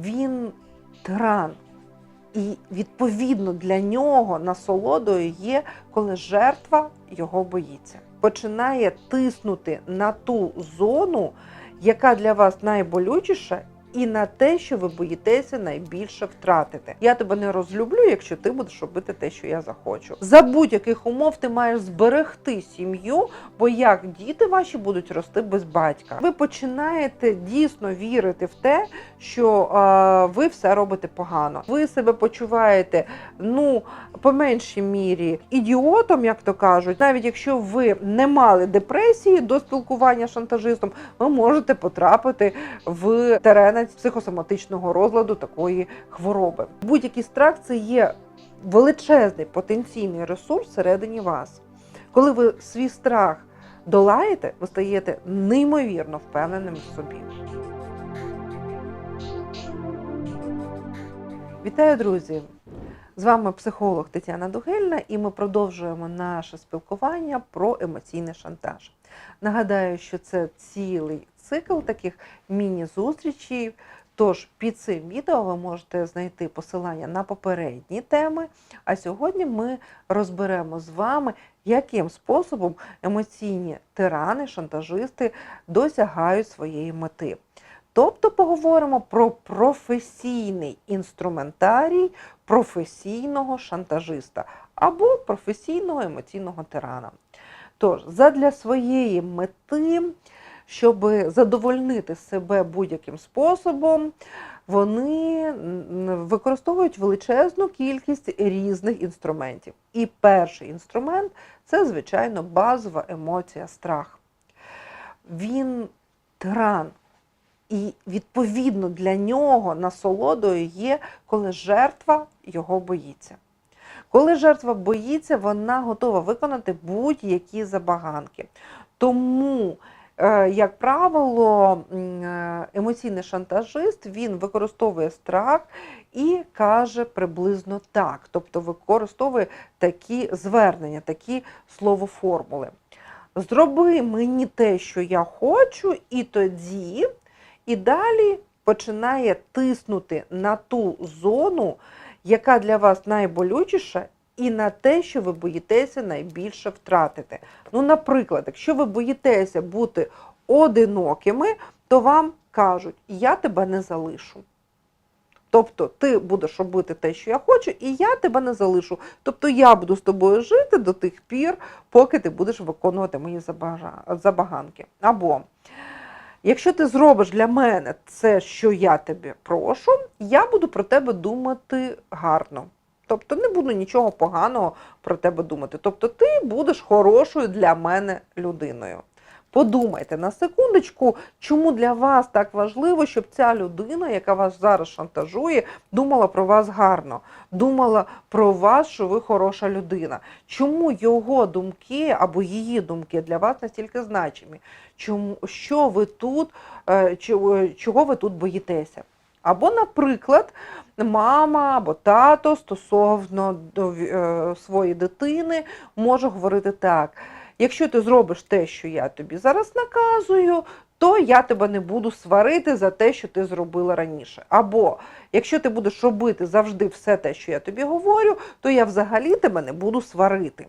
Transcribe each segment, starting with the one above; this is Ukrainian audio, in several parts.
він тиран. І відповідно для нього насолодою є, коли жертва його боїться. Починає тиснути на ту зону, яка для вас найболючіша, і на те, що ви боїтеся найбільше втратити. Я тебе не розлюблю, якщо ти будеш робити те, що я захочу. За будь-яких умов ти маєш зберегти сім'ю, бо як діти ваші будуть рости без батька. Ви починаєте дійсно вірити в те, що е, ви все робите погано. Ви себе почуваєте, ну по меншій мірі ідіотом, як то кажуть, навіть якщо ви не мали депресії до спілкування з шантажистом, ви можете потрапити в терени психосоматичного розладу такої хвороби. Будь-який страх це є величезний потенційний ресурс всередині вас. Коли ви свій страх долаєте, ви стаєте неймовірно впевненим в собі. Вітаю, друзі! З вами психолог Тетяна Дугельна, і ми продовжуємо наше спілкування про емоційний шантаж. Нагадаю, що це цілий цикл таких міні-зустрічей. Тож під цим відео ви можете знайти посилання на попередні теми. А сьогодні ми розберемо з вами, яким способом емоційні тирани, шантажисти досягають своєї мети. Тобто поговоримо про професійний інструментарій професійного шантажиста або професійного емоційного тирана. Тож, задля своєї мети, щоб задовольнити себе будь-яким способом, вони використовують величезну кількість різних інструментів. І перший інструмент це, звичайно, базова емоція страх. Він тиран. І відповідно для нього насолодою є, коли жертва його боїться. Коли жертва боїться, вона готова виконати будь-які забаганки. Тому, як правило, е, емоційний шантажист він використовує страх і каже приблизно так, тобто використовує такі звернення, такі словоформули. Зроби мені те, що я хочу, і тоді. І далі починає тиснути на ту зону, яка для вас найболючіша, і на те, що ви боїтеся найбільше втратити. Ну, наприклад, якщо ви боїтеся бути одинокими, то вам кажуть, я тебе не залишу. Тобто ти будеш робити те, що я хочу, і я тебе не залишу. Тобто я буду з тобою жити до тих пір, поки ти будеш виконувати мої забаганки. Або Якщо ти зробиш для мене це, що я тобі прошу, я буду про тебе думати гарно. Тобто не буду нічого поганого про тебе думати. Тобто ти будеш хорошою для мене людиною. Подумайте на секундочку, чому для вас так важливо, щоб ця людина, яка вас зараз шантажує, думала про вас гарно, думала про вас, що ви хороша людина. Чому його думки або її думки для вас настільки значимі? Чому що ви тут, е, чого- чого ви тут боїтеся? Або, наприклад, мама або тато стосовно до е, своєї дитини може говорити так: якщо ти зробиш те, що я тобі зараз наказую, то я тебе не буду сварити за те, що ти зробила раніше. Або якщо ти будеш робити завжди все те, що я тобі говорю, то я взагалі тебе не буду сварити.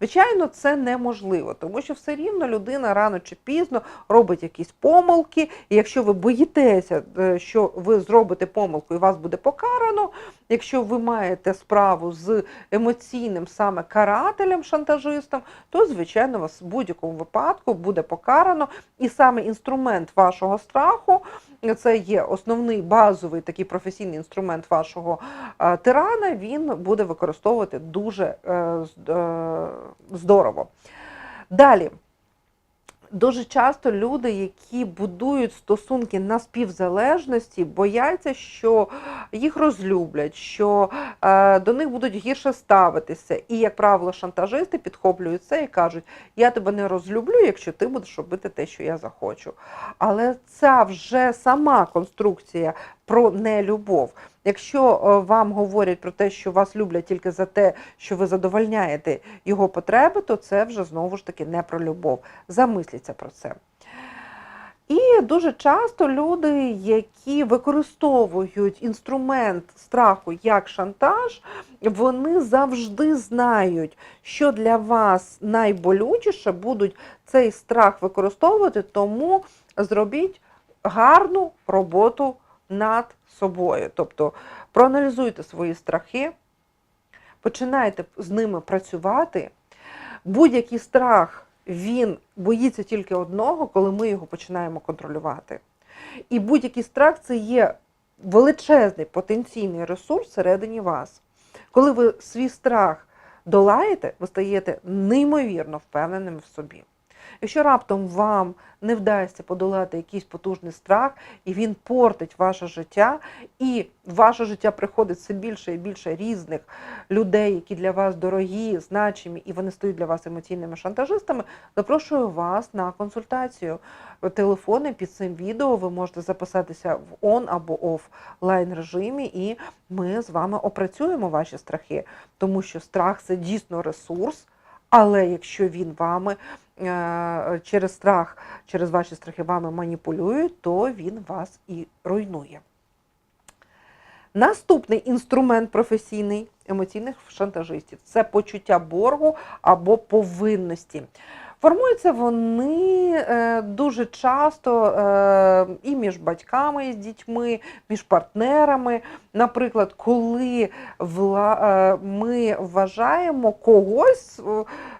Звичайно, це неможливо, тому що все рівно людина рано чи пізно робить якісь помилки. І якщо ви боїтеся, е, що ви зробите помилку і вас буде покарано, якщо ви маєте справу з емоційним саме карателем, шантажистом, то звичайно вас в будь-якому випадку буде покарано. І саме інструмент вашого страху це є основний базовий такий професійний інструмент вашого е, тирана. Він буде використовувати дуже е, е, здорово. Далі. Дуже часто люди, які будують стосунки на співзалежності, бояться, що їх розлюблять, що е, до них будуть гірше ставитися. І, як правило, шантажисти підхоплюють це і кажуть: я тебе не розлюблю, якщо ти будеш робити те, що я захочу. Але ця вже сама конструкція про нелюбов. Якщо е, вам говорять про те, що вас люблять тільки за те, що ви задовольняєте його потреби, то це вже знову ж таки не про любов. Замисліться про це. І дуже часто люди, які використовують інструмент страху як шантаж, вони завжди знають, що для вас найболючіше будуть цей страх використовувати, тому зробіть гарну роботу над собою. Тобто проаналізуйте свої страхи, починайте з ними працювати. Будь-який страх він боїться тільки одного, коли ми його починаємо контролювати. І будь-який страх це є величезний потенційний ресурс всередині вас. Коли ви свій страх долаєте, ви стаєте неймовірно впевненими в собі. Якщо раптом вам не вдасться подолати якийсь потужний страх, і він портить ваше життя, і ваше життя приходить все більше і більше різних людей, які для вас дорогі, значимі, і вони стають для вас емоційними шантажистами, запрошую вас на консультацію. Телефони під цим відео ви можете записатися в он або офлайн режимі, і ми з вами опрацюємо ваші страхи, тому що страх це дійсно ресурс. Але якщо він вами е, через страх, через ваші страхи вами маніпулюють, то він вас і руйнує. Наступний інструмент професійний емоційних шантажистів це почуття боргу або повинності. Формуються вони е, дуже часто е, і між батьками з дітьми, між партнерами. Наприклад, коли вла, е, ми вважаємо когось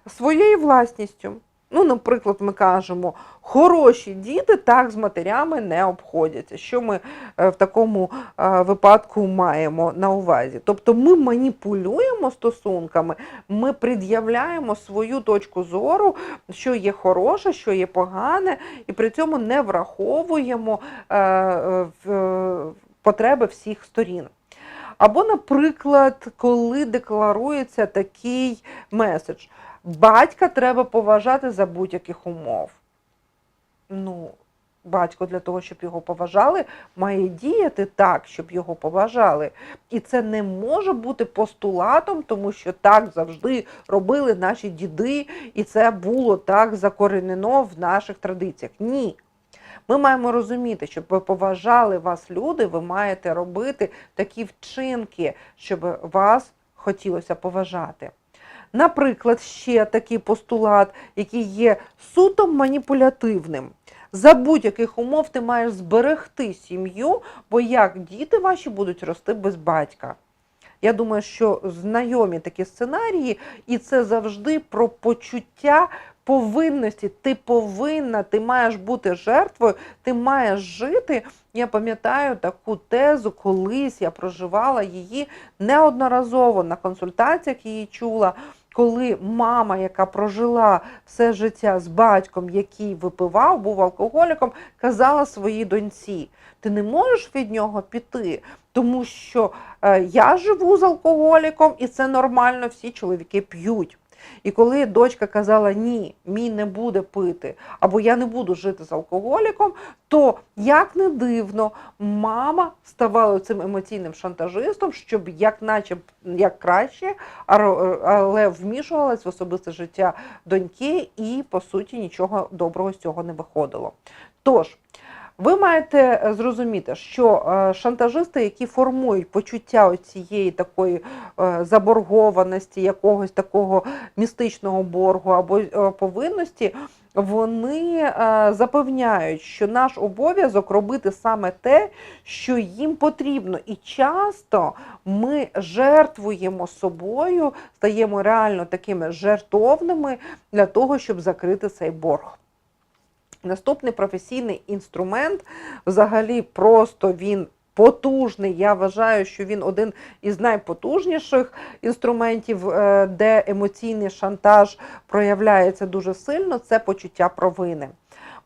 своєю власністю. Ну, наприклад, ми кажемо, хороші діти так з матерями не обходяться. Що ми е, в такому е, випадку маємо на увазі? Тобто ми маніпулюємо стосунками, ми пред'являємо свою точку зору, що є хороше, що є погане, і при цьому не враховуємо е, потреби всіх сторін. Або, наприклад, коли декларується такий меседж. Батька треба поважати за будь-яких умов. Ну, батько для того, щоб його поважали, має діяти так, щоб його поважали. І це не може бути постулатом, тому що так завжди робили наші діди, і це було так закоренено в наших традиціях. Ні. Ми маємо розуміти, щоб ви поважали вас люди, ви маєте робити такі вчинки, щоб вас хотілося поважати. Наприклад, ще такий постулат, який є суто маніпулятивним. За будь-яких умов ти маєш зберегти сім'ю, бо як діти ваші будуть рости без батька. Я думаю, що знайомі такі сценарії, і це завжди про почуття повинності. Ти повинна, ти маєш бути жертвою, ти маєш жити. Я пам'ятаю таку тезу, колись я проживала її неодноразово на консультаціях її чула. Коли мама, яка прожила все життя з батьком, який випивав, був алкоголіком, казала своїй доньці: ти не можеш від нього піти, тому що е, я живу з алкоголіком, і це нормально, всі чоловіки п'ють. І коли дочка казала ні, мій не буде пити, або я не буду жити з алкоголіком, то як не дивно, мама ставала цим емоційним шантажистом, щоб як наче як краще, але вмішувалась в особисте життя доньки, і по суті нічого доброго з цього не виходило. Тож. Ви маєте е, зрозуміти, що е, шантажисти, які формують почуття цієї такої е, заборгованості, якогось такого містичного боргу або повинності, вони запевняють, що наш обов'язок робити саме те, що їм потрібно. І часто ми жертвуємо собою, стаємо реально такими жертовними для того, щоб закрити цей борг. Наступний професійний інструмент, взагалі, просто він потужний. Я вважаю, що він один із найпотужніших інструментів, е, де емоційний шантаж проявляється дуже сильно, це почуття провини.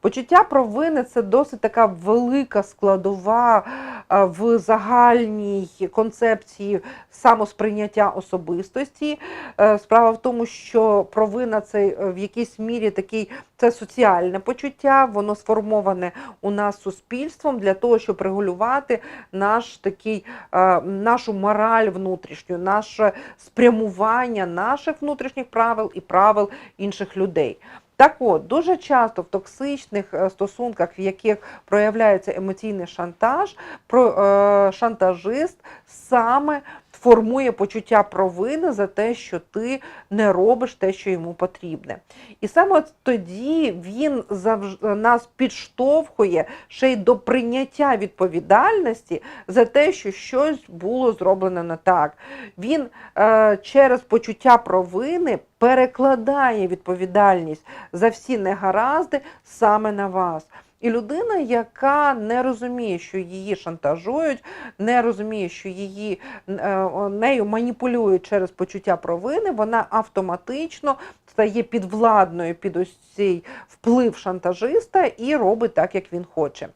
Почуття провини це досить така велика складова в загальній концепції самосприйняття особистості. Е, справа в тому, що провина це е, в якійсь мірі такий це соціальне почуття, воно сформоване у нас суспільством для того, щоб регулювати наш такий, е, нашу мораль внутрішню, наше спрямування наших внутрішніх правил і правил інших людей. Так от, дуже часто в токсичних е, стосунках, в яких проявляється емоційний шантаж, про, е, шантажист саме формує почуття провини за те, що ти не робиш те, що йому потрібне. І саме тоді він завж... нас підштовхує ще й до прийняття відповідальності за те, що щось було зроблено не так. Він е, через почуття провини перекладає відповідальність за всі негаразди саме на вас. І людина, яка не розуміє, що її шантажують, не розуміє, що її е, нею маніпулюють через почуття провини, вона автоматично стає підвладною під ось цей вплив шантажиста і робить так, як він хоче.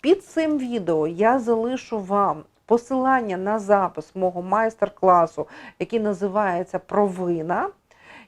Під цим відео я залишу вам посилання на запис мого майстер-класу, який називається Провина.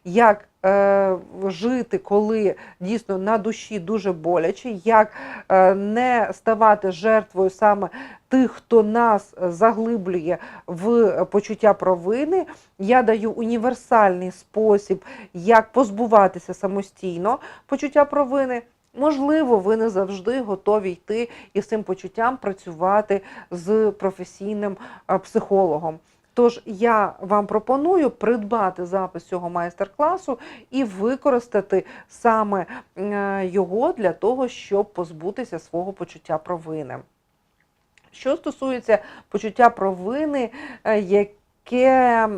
Як е, жити, коли дійсно на душі дуже боляче, як е, не ставати жертвою саме тих, хто нас заглиблює в почуття провини. Я даю універсальний спосіб, як позбуватися самостійно почуття провини. Можливо, ви не завжди готові йти і з цим почуттям працювати з професійним е, психологом. Тож я вам пропоную придбати запис цього майстер-класу і використати саме е, його для того, щоб позбутися свого почуття провини. Що стосується почуття провини, е, яке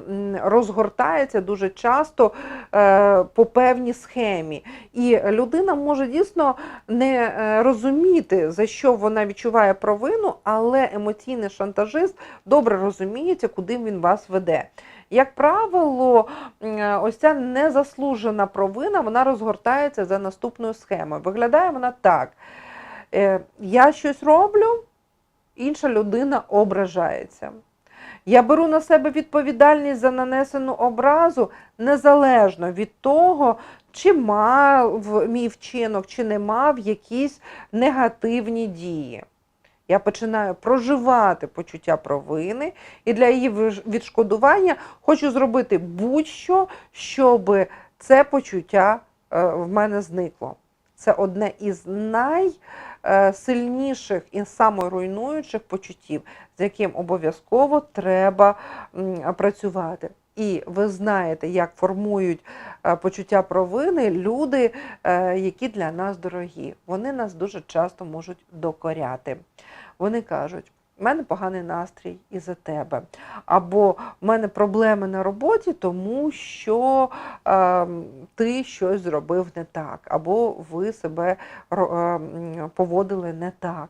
розгортається дуже часто е, по певній схемі. І людина може дійсно не е, розуміти, за що вона відчуває провину, але емоційний шантажист добре розуміється, куди він вас веде. Як правило, ось ця незаслужена провина вона розгортається за наступною схемою. Виглядає вона так: я щось роблю, інша людина ображається. Я беру на себе відповідальність за нанесену образу незалежно від того, чи мав мій вчинок, чи не мав якісь негативні дії. Я починаю проживати почуття провини, і для її відшкодування хочу зробити будь-що, щоб це почуття е, в мене зникло. Це одне із найсильніших і саморуйнуючих почуттів, з яким обов'язково треба працювати. І ви знаєте, як формують е, почуття провини люди, е, які для нас дорогі. Вони нас дуже часто можуть докоряти. Вони кажуть, в мене поганий настрій із-за тебе. Або в мене проблеми на роботі, тому що е, ти щось зробив не так, або ви себе е, поводили не так.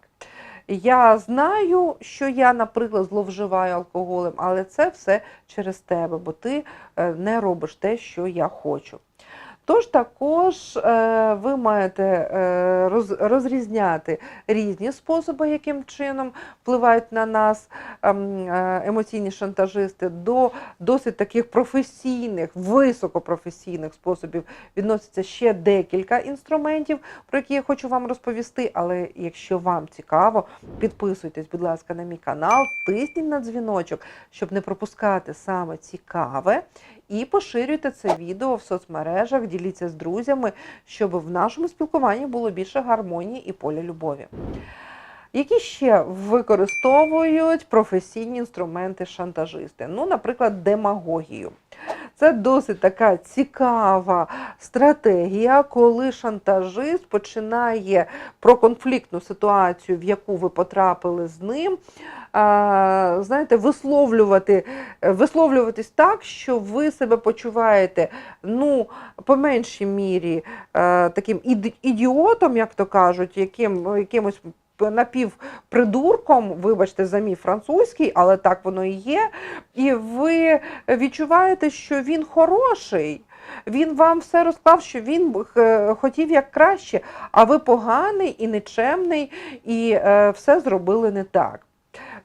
Я знаю, що я, наприклад, зловживаю алкоголем, але це все через тебе, бо ти е, не робиш те, що я хочу. Тож також е, ви маєте е, розрізняти різні способи, яким чином впливають на нас ем, е, емоційні шантажисти, до досить таких професійних, високопрофесійних способів відноситься ще декілька інструментів, про які я хочу вам розповісти. Але якщо вам цікаво, підписуйтесь, будь ласка, на мій канал, тисніть на дзвіночок, щоб не пропускати саме цікаве. І поширюйте це відео в соцмережах, діліться з друзями, щоб в нашому спілкуванні було більше гармонії і поля любові. Які ще використовують професійні інструменти шантажисти? Ну, наприклад, демагогію. Це досить така цікава стратегія, коли шантажист починає про конфліктну ситуацію, в яку ви потрапили з ним, знаєте, висловлювати, висловлюватись так, що ви себе почуваєте, ну, по меншій мірі, таким ідіотом, як то кажуть, яким, якимось напівпридурком, вибачте, за мій французький, але так воно і є. І ви відчуваєте, що він хороший. Він вам все розклав, що він хотів як краще, а ви поганий і нечемний, і е, все зробили не так.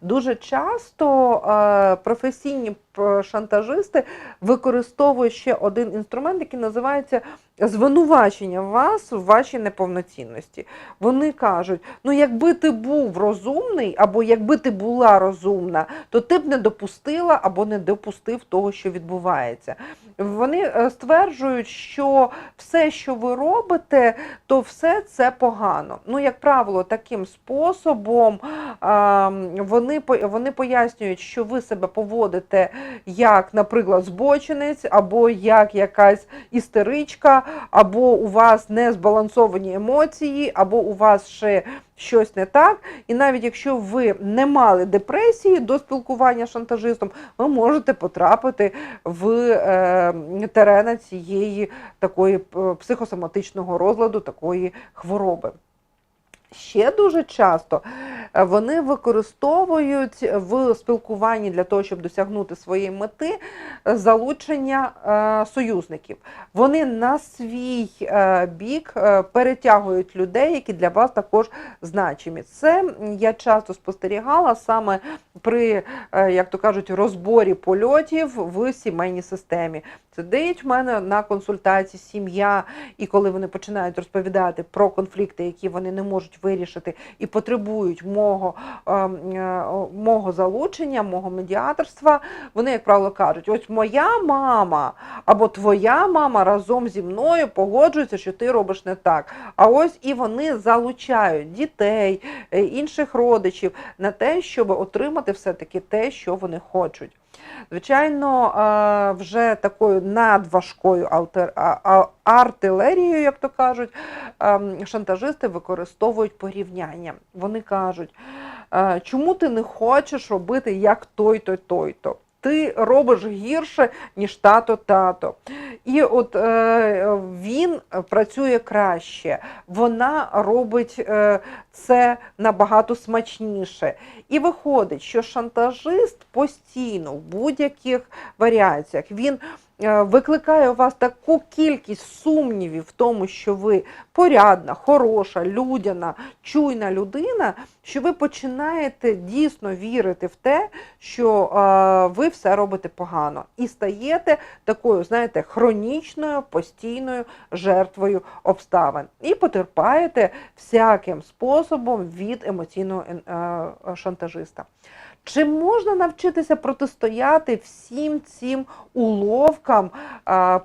Дуже часто е, професійні шантажисти використовують ще один інструмент, який називається звинувачення вас в вашій неповноцінності. Вони кажуть: ну, якби ти був розумний, або якби ти була розумна, то ти б не допустила або не допустив того, що відбувається. Вони е, стверджують, що все, що ви робите, то все це погано. Ну, як правило, таким способом вони, вони пояснюють, що ви себе поводите як, наприклад, збочинець, або як якась істеричка, або у вас не збалансовані емоції, або у вас ще щось не так. І навіть якщо ви не мали депресії до спілкування з шантажистом, ви можете потрапити в е, терена цієї такої е, психосоматичного розладу, такої хвороби. Ще дуже часто е, вони використовують в спілкуванні для того, щоб досягнути своєї мети е, залучення е, союзників. Вони на свій бік перетягують людей, які для вас також значимі. Це я часто спостерігала саме при, як то кажуть, розборі польотів в сімейній системі. Сидить в мене на консультації сім'я, і коли вони починають розповідати про конфлікти, які вони не можуть вирішити, і потребують мого, ем, е, мого залучення, мого медіаторства, вони, як правило, кажуть: ось моя мама або твоя мама разом зі мною погоджується, що ти робиш не так. А ось і вони залучають дітей, е, інших родичів на те, щоб отримати все-таки те, що вони хочуть. Звичайно, вже такою надважкою артилерією, як то кажуть, шантажисти використовують порівняння. Вони кажуть, чому ти не хочеш робити як той-то, той-то? Ти робиш гірше, ніж тато-тато. І от е, він працює краще, вона робить е, це набагато смачніше. І виходить, що шантажист постійно в будь-яких варіаціях він викликає у вас таку кількість сумнівів в тому, що ви порядна, хороша, людяна, чуйна людина, що ви починаєте дійсно вірити в те, що е, ви все робите погано, і стаєте такою, знаєте, хронічною, постійною жертвою обставин. І потерпаєте всяким способом від емоційного е, е, шантажиста. Чи можна навчитися протистояти всім цим уловкам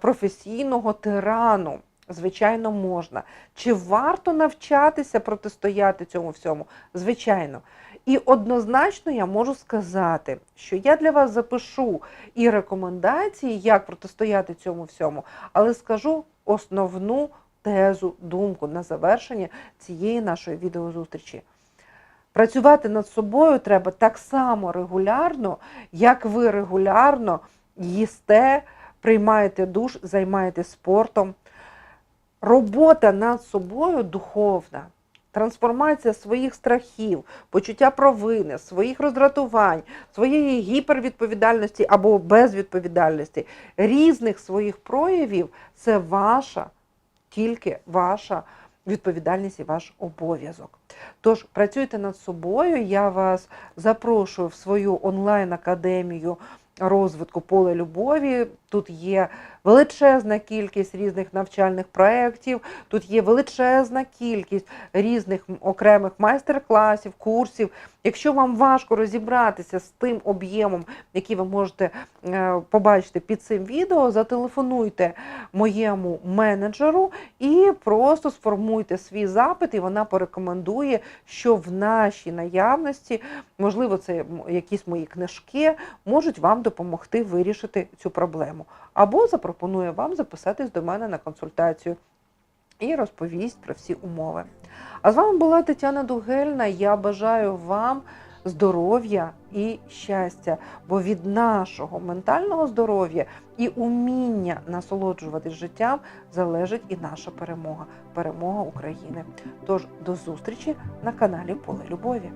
професійного тирану? Звичайно, можна. Чи варто навчатися протистояти цьому всьому? Звичайно. І однозначно я можу сказати, що я для вас запишу і рекомендації, як протистояти цьому всьому, але скажу основну тезу, думку на завершення цієї нашої відеозустрічі. Працювати над собою треба так само регулярно, як ви регулярно їсте, приймаєте душ, займаєтесь спортом. Робота над собою духовна, трансформація своїх страхів, почуття провини, своїх роздратувань, своєї гіпервідповідальності або безвідповідальності, різних своїх проявів це ваша, тільки ваша відповідальність і ваш обов'язок. Тож працюйте над собою. Я вас запрошую в свою онлайн-академію розвитку поле любові. Тут є величезна кількість різних навчальних проєктів, тут є величезна кількість різних окремих майстер-класів, курсів. Якщо вам важко розібратися з тим об'ємом, який ви можете е, побачити під цим відео, зателефонуйте моєму менеджеру і просто сформуйте свій запит, і вона порекомендує, що в нашій наявності, можливо, це якісь мої книжки, можуть вам допомогти вирішити цю проблему. Або запропонує вам записатись до мене на консультацію і розповість про всі умови. А з вами була Тетяна Дугельна. Я бажаю вам здоров'я і щастя, бо від нашого ментального здоров'я і уміння насолоджуватись життям залежить і наша перемога, перемога України. Тож до зустрічі на каналі Поле Любові.